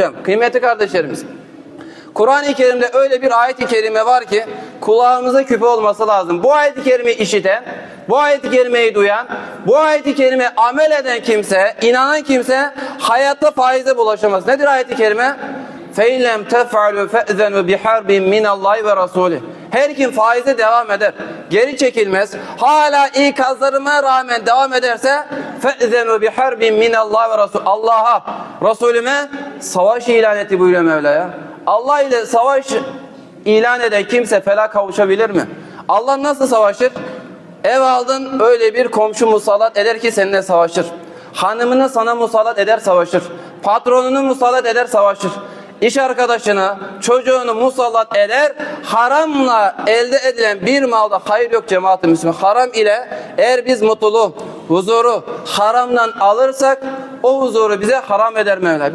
Hocam, kıymetli kardeşlerimiz, Kur'an-ı Kerim'de öyle bir ayet-i kerime var ki kulağımıza küpe olması lazım. Bu ayet-i kerimeyi işiten, bu ayet-i kerimeyi duyan, bu ayet-i kerime amel eden kimse, inanan kimse hayatta faize bulaşamaz. Nedir ayet-i kerime? فَاِنْ لَمْ تَفْعَلُوا فَاَذَنُوا بِحَرْبٍ مِنَ اللّٰهِ وَرَسُولِهِ Her kim faize devam eder, geri çekilmez, hala ikazlarıma rağmen devam ederse فَاَذَنُوا بِحَرْبٍ مِنَ اللّٰهِ وَرَسُولِهِ Allah'a, Resulüme savaş ilan etti buyuruyor Mevla ya. Allah ile savaş ilan eden kimse felak kavuşabilir mi? Allah nasıl savaşır? Ev aldın öyle bir komşu musallat eder ki seninle savaşır. Hanımını sana musallat eder savaşır. Patronunu musallat eder savaşır. İş arkadaşını, çocuğunu musallat eder. Haramla elde edilen bir malda hayır yok cemaat-i Müslüman. Haram ile eğer biz mutluluğu, huzuru haramdan alırsak o huzuru bize haram eder Mevla.